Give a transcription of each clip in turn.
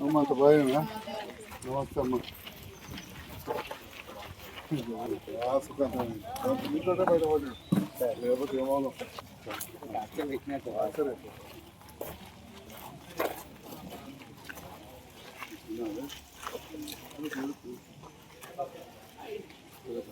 అమ్మ అంత భయమా నమస్తే అమ్మ మీతోటే బయటపడ్డాడు లేకపోతే ఏమో సరే ఈ పెళ్ళి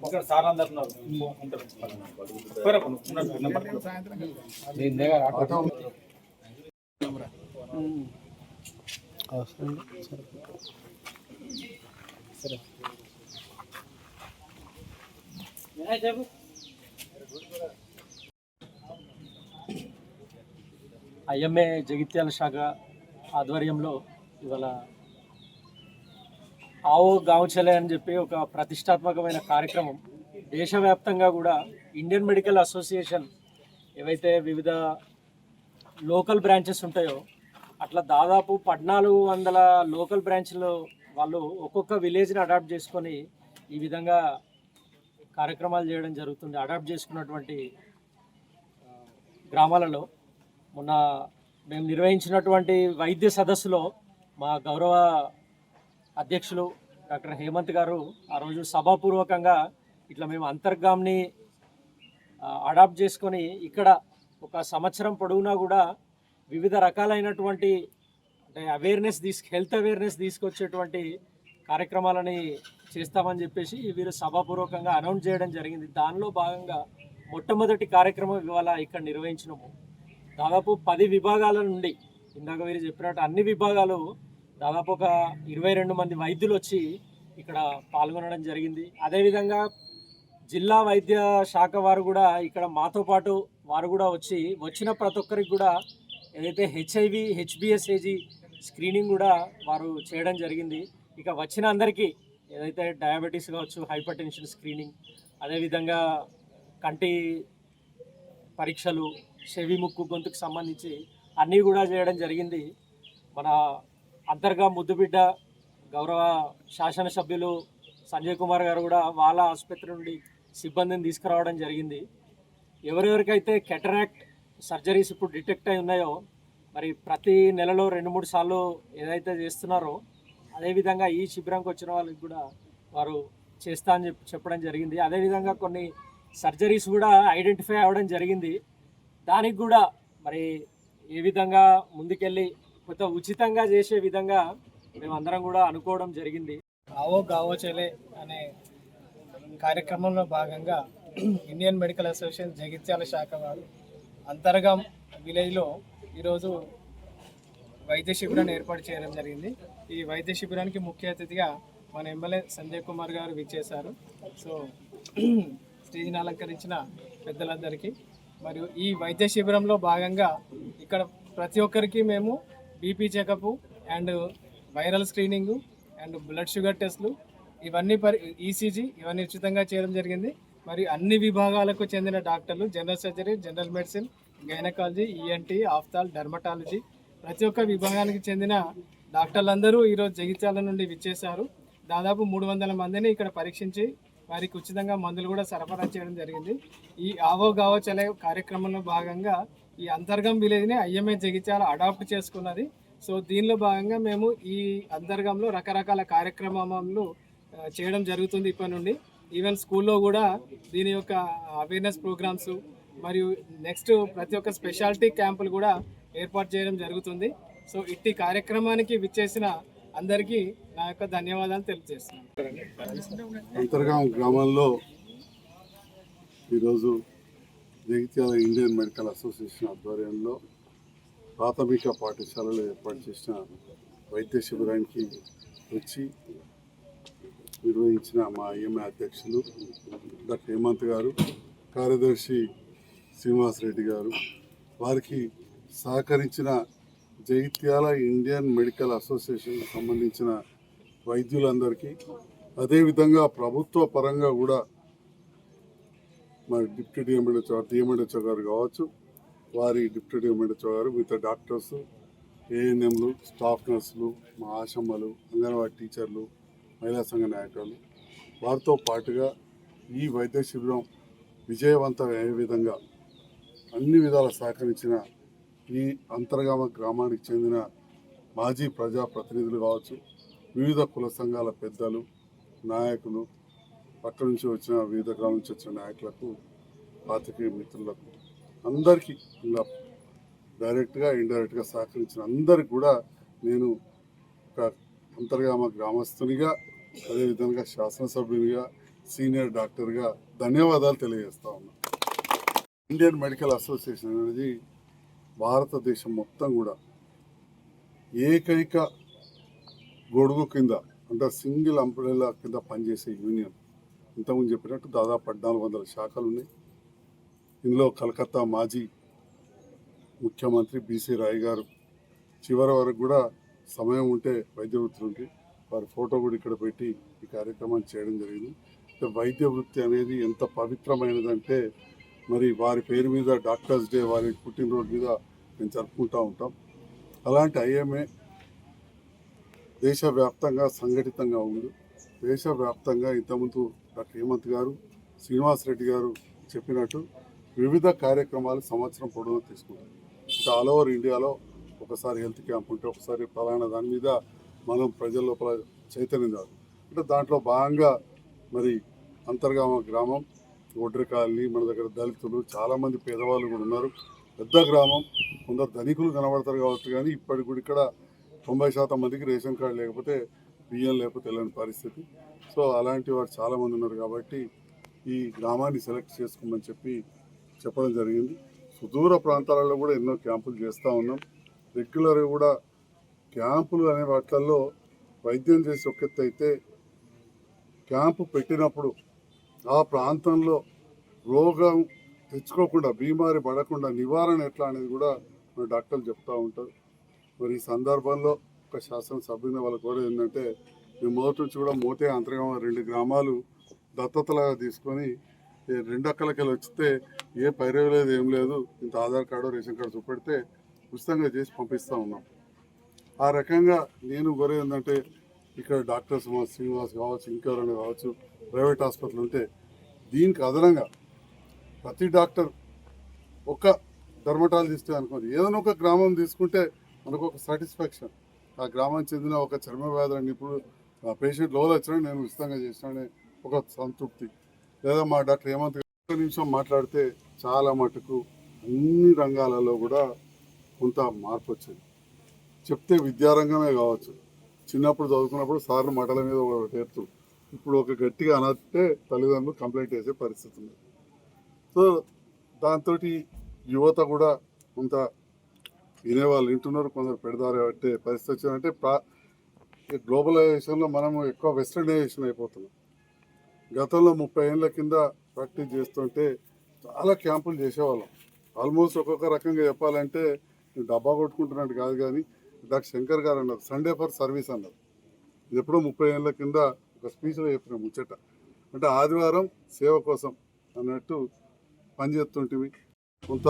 ఇక్కడ సార్ అందరు. ఐఎంఏ జగిత్యాల శాఖ ఆధ్వర్యంలో ఇవాళ ఆవో గావ్ అని చెప్పి ఒక ప్రతిష్టాత్మకమైన కార్యక్రమం. దేశవ్యాప్తంగా కూడా ఇండియన్ మెడికల్ అసోసియేషన్ ఏవైతే వివిధ లోకల్ బ్రాంచెస్ ఉంటాయో అట్లా దాదాపు పద్నాలుగు వందల లోకల్ బ్రాంచ్లో వాళ్ళు ఒక్కొక్క విలేజ్ని అడాప్ట్ చేసుకొని ఈ విధంగా కార్యక్రమాలు చేయడం జరుగుతుంది. అడాప్ట్ చేసుకున్నటువంటి గ్రామాలలో మొన్న మేము నిర్వహించినటువంటి వైద్య సదస్సులో మా గౌరవ అధ్యక్షులు డాక్టర్ హేమంత్ గారు ఆ రోజు సభాపూర్వకంగా ఇట్లా మేము అంతర్గామ్ని అడాప్ట్ చేసుకొని ఇక్కడ ఒక సంవత్సరం పొడవునా కూడా వివిధ రకాలైనటువంటి అంటే అవేర్నెస్ తీసుకు హెల్త్ అవేర్నెస్ తీసుకొచ్చేటువంటి కార్యక్రమాలని చేస్తామని చెప్పేసి వీరు సభాపూర్వకంగా అనౌన్స్ చేయడం జరిగింది. దానిలో భాగంగా మొట్టమొదటి కార్యక్రమం ఇవాళ ఇక్కడ నిర్వహించినాము. దాదాపు పది విభాగాల నుండి ఇందాక వీరు చెప్పినట్టు అన్ని విభాగాలు దాదాపు ఒక ఇరవై రెండు మంది వైద్యులు వచ్చి ఇక్కడ పాల్గొనడం జరిగింది. అదేవిధంగా జిల్లా వైద్య శాఖ వారు కూడా ఇక్కడ మాతో పాటు వారు కూడా వచ్చి వచ్చిన ప్రతి ఒక్కరికి కూడా ఏదైతే హెచ్ఐవి హెచ్బిఎస్ఏజీ స్క్రీనింగ్ కూడా వారు చేయడం జరిగింది. ఇక వచ్చిన అందరికీ ఏదైతే డయాబెటీస్ కావచ్చు హైపర్ టెన్షన్ స్క్రీనింగ్ అదేవిధంగా కంటి పరీక్షలు చెవి ముక్కు గొంతుకు సంబంధించి అన్నీ కూడా చేయడం జరిగింది. మన అంతర్గా ముద్దుబిడ్డ గౌరవ శాసనసభ్యులు సంజయ్ కుమార్ గారు కూడా వాళ్ళ ఆసుపత్రి నుండి సిబ్బందిని తీసుకురావడం జరిగింది. ఎవరెవరికైతే కెటరాక్ట్ సర్జరీస్ ఇప్పుడు డిటెక్ట్ అయి ఉన్నాయో మరి ప్రతి నెలలో రెండు మూడు సార్లు ఏదైతే చేస్తున్నారో అదేవిధంగా ఈ శిబిరంకి వచ్చిన వాళ్ళకి కూడా వారు చేస్తా అని చెప్పి చెప్పడం జరిగింది. అదేవిధంగా కొన్ని సర్జరీస్ కూడా ఐడెంటిఫై అవ్వడం జరిగింది. దానికి కూడా మరి ఏ విధంగా ముందుకెళ్ళి కొంత ఉచితంగా చేసే విధంగా మేమందరం కూడా అనుకోవడం జరిగింది. ఆవో గావో చెలే అనే కార్యక్రమంలో భాగంగా ఇండియన్ మెడికల్ అసోసియేషన్ జగిత్యాల శాఖ వారు అంతర్గం విలేజ్లో ఈరోజు వైద్య శిబిరాన్ని ఏర్పాటు చేయడం జరిగింది. ఈ వైద్య శిబిరానికి ముఖ్య అతిథిగా మన ఎమ్మెల్యే సంజయ్ కుమార్ గారు విచ్చేశారు. సో స్టేజ్ని అలంకరించిన పెద్దలందరికీ. మరియు ఈ వైద్య శిబిరంలో భాగంగా ఇక్కడ ప్రతి ఒక్కరికి మేము BP checkup and viral screening and blood sugar టెస్ట్లు ఇవన్నీ పరి ఈసీజీ ఇవన్నీ ఉచితంగా చేయడం జరిగింది. మరి అన్ని విభాగాలకు చెందిన డాక్టర్లు general surgery general medicine gynaecology ENT ophthal dermatology ప్రతి ఒక్క విభాగానికి చెందిన డాక్టర్లందరూ ఈరోజు జగిత్యాల నుండి విచ్చేశారు. దాదాపు మూడు వందల మందిని ఇక్కడ పరీక్షించి వారికి ఉచితంగా మందులు కూడా సరఫరా చేయడం జరిగింది. ఈ ఆవో గావో చలే కార్యక్రమంలో భాగంగా ఈ అంతర్గం విలేజ్ని ఐఎంఏ జగిత్యాల అడాప్ట్ చేసుకున్నది. సో దీనిలో భాగంగా మేము ఈ అంతర్గంలో రకరకాల కార్యక్రమాలు చేయడం జరుగుతుంది ఇప్పటి నుండి. ఈవెన్ స్కూల్లో కూడా దీని యొక్క అవేర్నెస్ ప్రోగ్రామ్స్ మరియు నెక్స్ట్ ప్రతి ఒక్క స్పెషాలిటీ క్యాంపులు కూడా ఏర్పాటు చేయడం జరుగుతుంది. సో ఇట్టి కార్యక్రమానికి విచ్చేసిన అందరికీ నా యొక్క ధన్యవాదాలు తెలియజేస్తున్నాను. అంతర్గాం గ్రామంలో ఈరోజు జగిత్యాల ఇండియన్ మెడికల్ అసోసియేషన్ ఆధ్వర్యంలో ప్రాథమిక పాఠశాలలో ఏర్పాటు చేసిన వైద్య శిబిరానికి వచ్చి నిర్వహించిన మా ఐఎంఏ అధ్యక్షులు డాక్టర్ హేమంత్ గారు కార్యదర్శి శ్రీనివాసరెడ్డి గారు వారికి సహకరించిన జగిత్యాల ఇండియన్ మెడికల్ అసోసియేషన్కి సంబంధించిన వైద్యులందరికీ అదేవిధంగా ప్రభుత్వ పరంగా కూడా మరి డిప్యూటీ డిఎంఎడ్హెచ్ఓ డిఎంఎడ్హెచ్ఓ గారు కావచ్చు వారి డిప్యూటీ డిఎంఎడ్హెచ్ఓ గారు మిగతా డాక్టర్స్ ఏఎన్ఎంలు స్టాఫ్ నర్సులు మా ఆశమ్మలు అంగన్వాడీ టీచర్లు మహిళా సంఘ నాయకులు. వారితో పాటుగా ఈ వైద్య శిబిరం విజయవంతం అయ్యే విధంగా అన్ని విధాల సహకరించిన ఈ అంతర్గామ గ్రామానికి చెందిన మాజీ ప్రజా ప్రతినిధులు కావచ్చు వివిధ కుల సంఘాల పెద్దలు నాయకులు పక్క నుంచి వచ్చిన వివిధ గ్రామాల నుంచి వచ్చిన నాయకులకు పాతికేయ మిత్రులకు అందరికీ ఇలా డైరెక్ట్గా ఇండైరెక్ట్గా సహకరించిన అందరికి కూడా నేను ఒక అంతర్గామ గ్రామస్తునిగా అదేవిధంగా శాసనసభ్యునిగా సీనియర్ డాక్టర్గా ధన్యవాదాలు తెలియజేస్తా ఉన్నా. ఇండియన్ మెడికల్ అసోసియేషన్ అనేది భారతదేశం మొత్తం కూడా ఏకైక గొడుగు కింద అంటే సింగిల్ అంబ్రెల్లా కింద పనిచేసే యూనియన్. ఇంతకుముందు చెప్పినట్టు దాదాపు పద్నాలుగు వందల శాఖలు ఉన్నాయి ఇందులో కలకత్తా మాజీ ముఖ్యమంత్రి బీసీ రాయ్ గారు చివరి వరకు కూడా సమయం ఉంటే వైద్య వృత్తులకి వారి ఫోటో కూడా ఇక్కడ పెట్టి ఈ కార్యక్రమాన్ని చేయడం జరిగింది. వైద్య వృత్తి అనేది ఎంత పవిత్రమైనదంటే మరి వారి పేరు మీద డాక్టర్స్ డే వారి పుట్టినరోజు మీద మేము జరుపుకుంటూ ఉంటాం. అలాంటి ఐఎంఏ దేశవ్యాప్తంగా సంఘటితంగా ఉంది. దేశవ్యాప్తంగా ఇంతకుముందు డాక్టర్ హేమంత్ గారు శ్రీనివాసరెడ్డి గారు చెప్పినట్టు వివిధ కార్యక్రమాలు సంవత్సరం పొడవునా తీసుకుంటారు. అంటే ఆల్ ఓవర్ ఇండియాలో ఒకసారి హెల్త్ క్యాంప్ ఉంటే ఒకసారి ఫలానా దాని మీద మనం ప్రజల లోపల చైతన్యం కాదు. అంటే దాంట్లో భాగంగా మరి అంతర్గామ గ్రామం ఒడ్రి కాలనీ మన దగ్గర దళితులు చాలామంది పేదవాళ్ళు కూడా ఉన్నారు. పెద్ద గ్రామం కొందరు ధనికులు కనబడతారు కావచ్చు కానీ ఇప్పటికి కూడా ఇక్కడ తొంభై శాతం మందికి రేషన్ కార్డు లేకపోతే బియ్యం లేకపోతే వెళ్ళని పరిస్థితి. సో అలాంటి వారు చాలామంది ఉన్నారు కాబట్టి ఈ గ్రామాన్ని సెలెక్ట్ చేసుకోమని చెప్పి చెప్పడం జరిగింది. సుదూర ప్రాంతాలలో కూడా ఎన్నో క్యాంపులు చేస్తూ ఉన్నాం. రెగ్యులర్గా కూడా క్యాంపులు అనే వాటిల్లో వైద్యం చేసి ఒక అయితే క్యాంపు పెట్టినప్పుడు ఆ ప్రాంతంలో రోగం తెచ్చుకోకుండా బీమారి పడకుండా నివారణ ఎట్లా అనేది కూడా మన డాక్టర్లు చెప్తూ ఉంటారు. మరి ఈ సందర్భంలో ఒక శాసనసభ్యుని వాళ్ళ కూడా ఏంటంటే మేము మొదటి నుంచి కూడా మోతే అంతర్గం రెండు గ్రామాలు దత్తతలాగా తీసుకొని రెండు అక్కలకెళ్ళి వచ్చితే ఏ పైరవి లేదు ఏం లేదు ఇంత ఆధార్ కార్డు రేషన్ కార్డు చూపెడితే ఉచితంగా చేసి పంపిస్తూ ఉన్నాం. ఆ రకంగా నేను కోరేది ఏంటంటే ఇక్కడ డాక్టర్స్ మా శ్రీనివాస్ కావచ్చు ఇంకెవరైనా కావచ్చు ప్రైవేట్ హాస్పిటల్ ఉంటే దీనికి అదనంగా ప్రతి డాక్టర్ ఒక డర్మటాలజిస్ట్ అనుకోండి. ఏదైనా ఒక గ్రామం తీసుకుంటే మనకు ఒక సాటిస్ఫాక్షన్. ఆ గ్రామానికి చెందిన ఒక చర్మ వ్యాధులని ఇప్పుడు ఆ పేషెంట్ లోవలు వచ్చినా నేను ఉచితంగా చేసినానే ఒక సంతృప్తి. లేదా మా డాక్టర్ హేమంత్ గారు ఒక్క నిమిషం మాట్లాడితే చాలా మటుకు అన్ని రంగాలలో కూడా కొంత మార్పు వచ్చింది. చెప్తే విద్యారంగమే కావచ్చు. చిన్నప్పుడు చదువుకున్నప్పుడు సార్లు మటల మీద ఒక పేరుతూ ఇప్పుడు ఒక గట్టిగా అనస్తే తల్లిదండ్రులు కంప్లైంట్ చేసే పరిస్థితి ఉంది. సో దాంతో యువత కూడా కొంత వినేవాళ్ళు వింటున్నారు కొందరు పెడదారు పట్టే పరిస్థితి వచ్చిందంటే ప్రా గ్లోబలైజేషన్లో మనము ఎక్కువ వెస్టర్నైజేషన్ అయిపోతున్నాం. గతంలో ముప్పై ఏళ్ళ కింద ప్రాక్టీస్ చేస్తుంటే చాలా క్యాంపులు చేసేవాళ్ళం. ఆల్మోస్ట్ ఒక్కొక్క రకంగా చెప్పాలంటే నేను డబ్బా కొట్టుకుంటున్నట్టు కాదు కానీ డాక్టర్ శంకర్ గారు అన్నారు సండే ఫర్ సర్వీస్ అన్నారు. ఇది ఎప్పుడో ముప్పై ఏళ్ళ కింద ఒక స్పీచ్లో చెప్పిన ముచ్చట. అంటే ఆదివారం సేవ కోసం అన్నట్టు పనిచేస్తుంటివి కొంత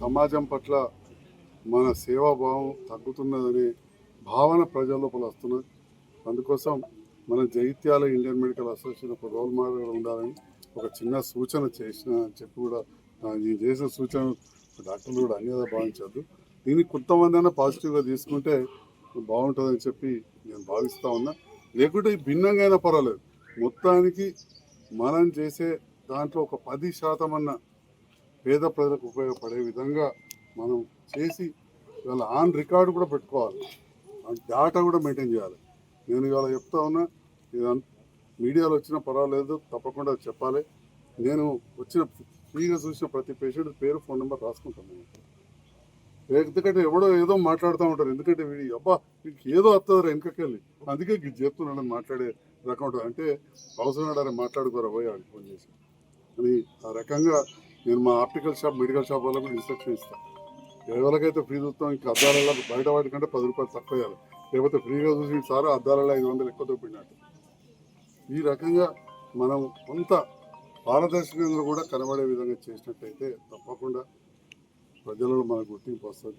సమాజం పట్ల మన సేవాభావం తగ్గుతున్నదనే భావన ప్రజల లోపల వస్తున్నది. అందుకోసం మన జగిత్యాల ఇండియన్ మెడికల్ అసోసియేషన్ ఒక రోల్ మోడల్ ఉండాలని ఒక చిన్న సూచన చేసిన అని చెప్పి కూడా నేను చేసిన సూచన డాక్టర్లు కూడా అన్యదా భావించద్దు దీన్ని కొంతమంది అయినా పాజిటివ్గా తీసుకుంటే బాగుంటుందని చెప్పి నేను భావిస్తూ ఉన్నా. లేకుంటే భిన్నంగా అయినా పర్వాలేదు. మొత్తానికి మనం చేసే దాంట్లో ఒక పది శాతం అన్న పేద ప్రజలకు ఉపయోగపడే విధంగా మనం చేసి ఇవాళ ఆన్ రికార్డు కూడా పెట్టుకోవాలి. ఆ డేటా కూడా మెయింటైన్ చేయాలి. నేను ఇవాళ చెప్తా ఉన్నా మీడియాలో వచ్చినా పర్వాలేదు తప్పకుండా చెప్పాలి. నేను వచ్చిన ఫ్రీగా చూసిన ప్రతి పేషెంట్ పేరు ఫోన్ నెంబర్ రాసుకుంటాను. ఎందుకంటే ఎవడో ఏదో మాట్లాడుతూ ఉంటారు. ఎందుకంటే వీడి అబ్బా వీడికి ఏదో వస్తుందిరా వెనకకెళ్ళి. అందుకే చెప్తున్నాను మాట్లాడే రకం ఉంటుంది. అంటే అవసరమాడారా మాట్లాడుకోరా పోయి ఆడికి ఫోన్ చేసి. అని ఆ రకంగా నేను మా ఆప్టికల్ షాప్ మెడికల్ షాప్ వాళ్ళకి ఇన్స్ట్రక్షన్ ఇస్తాను ఎవరికైతే ఫ్రీ చూస్తాం ఇంకా అద్దాలలో బయట వాటికంటే పది రూపాయలు తక్కువ లేకపోతే ఫ్రీగా చూసి సార్ అద్దాలలో ఐదు వందలు ఎక్కువ తోపిడినట్టు ఈ రకంగా మనం కొంత పారదర్శకంగా కూడా కనబడే విధంగా చేసినట్టయితే తప్పకుండా ప్రజలలో మన గుర్తింపు వస్తుంది.